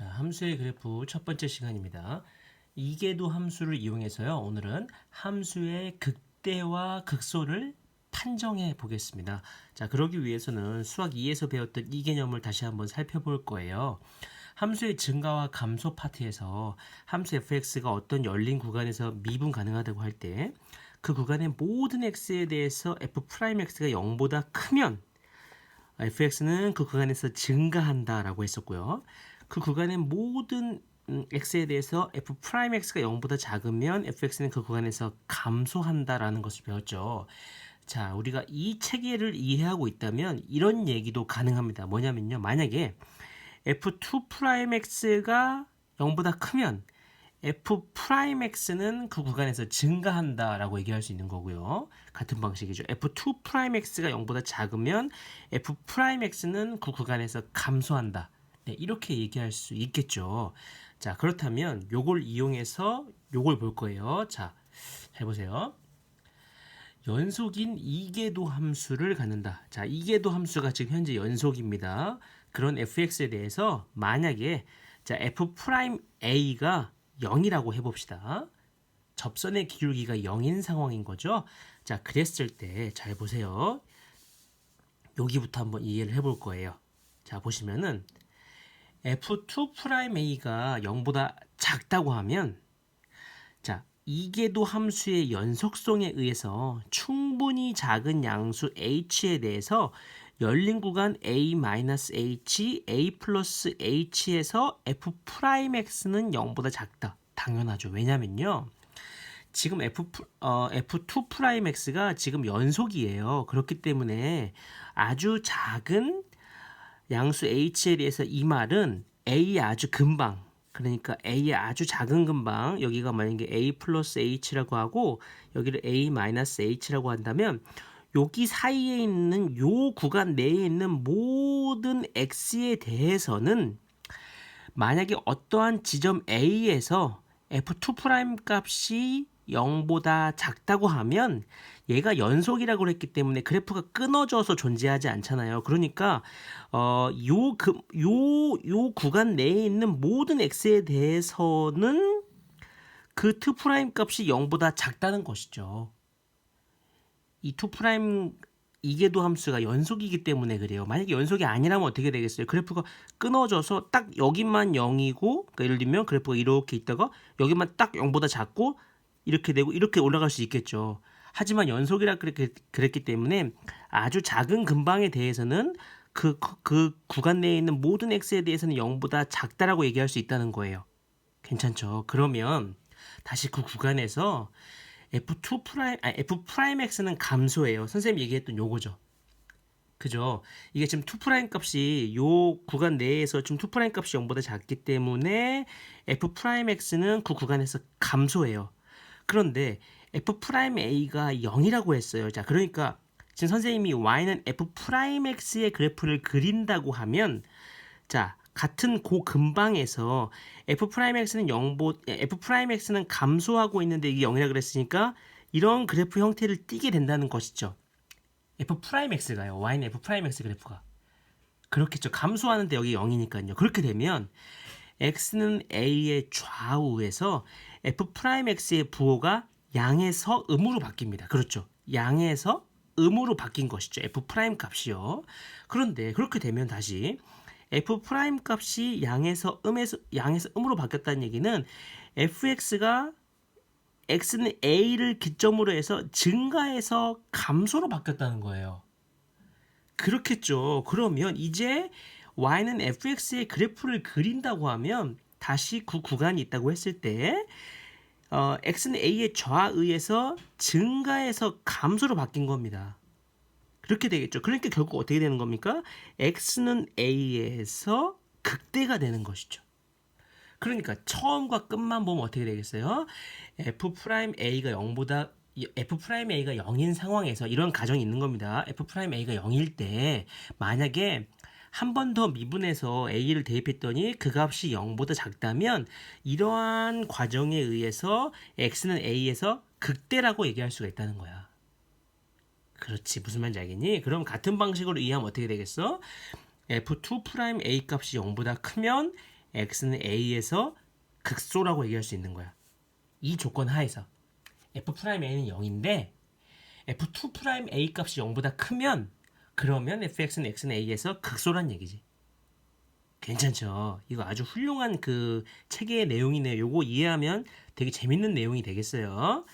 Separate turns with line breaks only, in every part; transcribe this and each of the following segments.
자, 함수의 그래프 첫 번째 시간입니다. 이계도 함수를 이용해서요. 오늘은 함수의 극대와 극소를 판정해 보겠습니다. 자, 그러기 위해서는 수학 2에서 배웠던 이 개념을 다시 한번 살펴볼 거예요. 함수의 증가와 감소 파트에서 함수 fx가 어떤 열린 구간에서 미분 가능하다고 할 때 그 구간의 모든 x에 대해서 f'x가 0보다 크면 fx는 그 구간에서 증가한다라고 했었고요. 그 구간의 모든 음, x에 대해서 f'x가 0보다 작으면 fx는 그 구간에서 감소한다라는 것을 배웠죠. 자, 우리가 이 체계를 이해하고 있다면 이런 얘기도 가능합니다. 뭐냐면요. 만약에 f2'x가 0보다 크면 f'x는 그 구간에서 증가한다라고 얘기할 수 있는 거고요. 같은 방식이죠. f2'x가 0보다 작으면 f'x는 그 구간에서 감소한다. 네, 이렇게 얘기할 수 있겠죠. 자, 그렇다면 요걸 이용해서 요걸 볼 거예요. 자, 잘 보세요. 연속인 이계도 함수를 갖는다. 자, 이계도 함수가 지금 현재 연속입니다. 그런 fx에 대해서 만약에 자, f'a가 0이라고 해 봅시다. 접선의 기울기가 0인 상황인 거죠. 자, 그랬을 때 잘 보세요. 여기부터 한번 이해를 해 볼 거예요. 자, 보시면은 f2'a가 0보다 작다고 하면 자, 이계도 함수의 연속성에 의해서 충분히 작은 양수 h에 대해서 열린 구간 a-h, a 플러스 h에서 f'x는 0보다 작다. 당연하죠. 왜냐면요. 지금 f, 어, f2'x가 지금 연속이에요. 그렇기 때문에 아주 작은 양수 h에 대해서 이 말은 a 아주 금방 그러니까 a의 아주 작은 근방 여기가 만약에 a 플러스 h라고 하고 여기를 a 마이너스 h라고 한다면 여기 사이에 있는 요 구간 내에 있는 모든 x에 대해서는 만약에 어떠한 지점 a에서 f2' 값이 0보다 작다고 하면 얘가 연속이라고 했기 때문에 그래프가 끊어져서 존재하지 않잖아요. 그러니까 어요 그요요 구간 내에 있는 모든 x에 대해서는 그 2' 값이 0보다 작다는 것이죠. 이 2' 이계도 함수가 연속이기 때문에 그래요. 만약에 연속이 아니라면 어떻게 되겠어요? 그래프가 끊어져서 딱 여기만 0이고 그러니까 예를 들면 그래프가 이렇게 있다가 여기만 딱 0보다 작고 이렇게 되고 이렇게 올라갈 수 있겠죠. 하지만 연속이라 그렇게 그랬기 때문에 아주 작은 근방에 대해서는 그, 그, 그 구간 내에 있는 모든 x에 대해서는 0보다 작다라고 얘기할 수 있다는 거예요. 괜찮죠? 그러면 다시 그 구간에서 f2 프라임, 아니, f 프라임 x는 감소해요. 선생님 얘기했던 요거죠. 그죠? 이게 지금 2 프라임 값이 요 구간 내에서 지금 2 프라임 값이 0보다 작기 때문에 f 프라임 x는 그 구간에서 감소해요. 그런데 f'a가 0이라고 했어요. 자, 그러니까 지금 선생님이 y는 f'x의 그래프를 그린다고 하면 자, 같은 고 근방에서 f'x는 0보 f'x는 감소하고 있는데 이게 0이라 그랬으니까 이런 그래프 형태를 띠게 된다는 것이죠. f'x가요. y는 f'x 그래프가. 그렇겠죠. 감소하는데 여기 0이니까요. 그렇게 되면 x는 a의 좌우에서 f'x의 부호가 양에서 음으로 바뀝니다. 그렇죠. 양에서 음으로 바뀐 것이죠. f' 값이요. 그런데 그렇게 되면 다시 f' 값이 양에서 음에서 양에서 음으로 바뀌었다는 얘기는 fx가 x는 a를 기점으로 해서 증가해서 감소로 바뀌었다는 거예요. 그렇겠죠. 그러면 이제 y는 fx의 그래프를 그린다고 하면 다시 그 구간이 있다고 했을 때 어, x는 a의 좌의에서 증가해서 감소로 바뀐 겁니다. 그렇게 되겠죠. 그러니까 결국 어떻게 되는 겁니까? x는 a에서 극대가 되는 것이죠. 그러니까 처음과 끝만 보면 어떻게 되겠어요? f'a가 0보다 f'a가 0인 상황에서 이런 가정이 있는 겁니다. f'a가 0일 때 만약에 한 번 더 미분해서 a를 대입했더니 그 값이 0보다 작다면 이러한 과정에 의해서 x는 a에서 극대라고 얘기할 수가 있다는 거야. 그렇지 무슨 말인지 알겠니? 그럼 같은 방식으로 이해하면 어떻게 되겠어? f2 프라임 a 값이 0보다 크면 x는 a에서 극소라고 얘기할 수 있는 거야. 이 조건 하에서 f 프라임 a는 0인데 f2 프라임 a 값이 0보다 크면 그러면 fx는 x는 a에서 극소란 얘기지. 괜찮죠? 이거 아주 훌륭한 그 체계의 내용이네요. 요거 이해하면 되게 재밌는 내용이 되겠어요.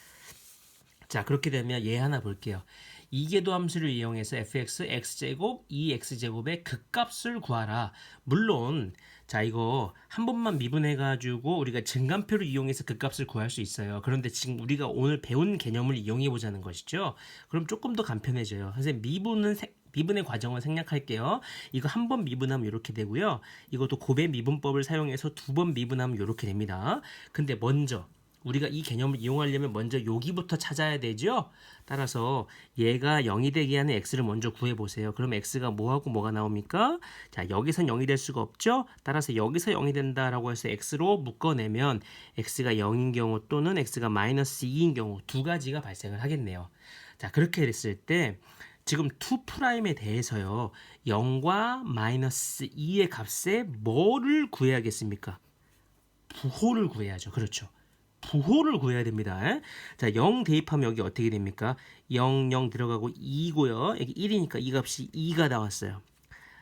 자, 그렇게 되면 얘 하나 볼게요. 이계도 함수를 이용해서 fx x제곱 2x제곱의 극값을 구하라. 물론 자 이거 한 번만 미분해 가지고 우리가 증간표를 이용해서 극값을 구할 수 있어요. 그런데 지금 우리가 오늘 배운 개념을 이용해 보자는 것이죠. 그럼 조금 더 간편해져요. 선생님 미분은 세- 미분의 과정을 생략할게요. 이거 한 번 미분하면 이렇게 되고요. 이것도 곱의 미분법을 사용해서 두 번 미분하면 이렇게 됩니다. 근데 먼저 우리가 이 개념을 이용하려면 먼저 여기부터 찾아야 되죠. 따라서 얘가 0이 되게 하는 x를 먼저 구해 보세요. 그럼 x가 뭐하고 뭐가 나옵니까? 자, 여기선 0이 될 수가 없죠. 따라서 여기서 0이 된다라고 해서 x로 묶어내면 x가 0인 경우 또는 x가 마이너스 2인 경우 두 가지가 발생을 하겠네요. 자, 그렇게 됐을 때 지금 2 프라임에 대해서요. 0과 마이너스 2의 값에 뭐를 구해야겠습니까? 부호를 구해야죠. 그렇죠. 부호를 구해야 됩니다. 자, 0 대입하면 여기 어떻게 됩니까? 0, 0 들어가고 2고요. 여기 1이니까 이 값이 2가 나왔어요.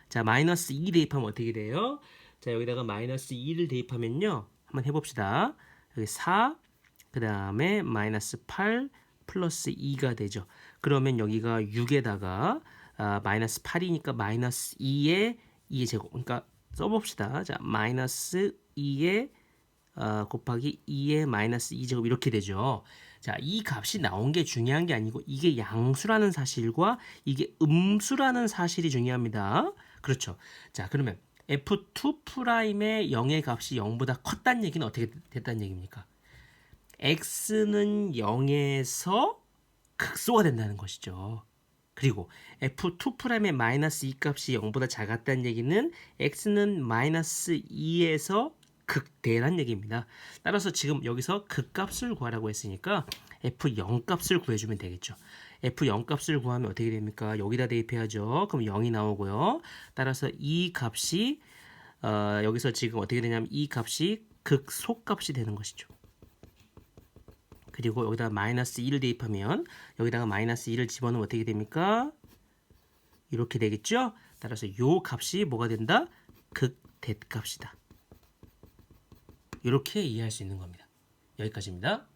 자, 마이너스 2 대입하면 어떻게 돼요? 자, 여기다가 마이너스 2를 대입하면요. 한번 해봅시다. 여기 4, 그 다음에 마이너스 8 플러스 2가 되죠. 그러면 여기가 6에다가 아, 마이너스 8이니까 마이너스 2의 2의 제곱. 그러니까 써봅시다. 자, 마이너스 2의 어, 곱하기 2의 마이너스 2제곱 이렇게 되죠. 자, 이 값이 나온 게 중요한 게 아니고 이게 양수라는 사실과 이게 음수라는 사실이 중요합니다. 그렇죠. 자, 그러면 f2 프라임의 0의 값이 0보다 컸다는 얘기는 어떻게 됐다는 얘기입니까? X는 0에서 극소가 된다는 것이죠. 그리고 f2 프라임의 마이너스 2 값이 0보다 작았다는 얘기는 x는 마이너스 2에서 극대란 얘기입니다. 따라서 지금 여기서 극값을 구하라고 했으니까 f0 값을 구해주면 되겠죠. f0 값을 구하면 어떻게 됩니까? 여기다 대입해야죠. 그럼 0이 나오고요. 따라서 이 값이 어, 여기서 지금 어떻게 되냐면 이 값이 극소값이 되는 것이죠. 그리고 여기다 마이너스 1을 대입하면 여기다가 마이너스 1을 집어넣으면 어떻게 됩니까? 이렇게 되겠죠? 따라서 요 값이 뭐가 된다? 극대값이다. 이렇게 이해할 수 있는 겁니다. 여기까지입니다.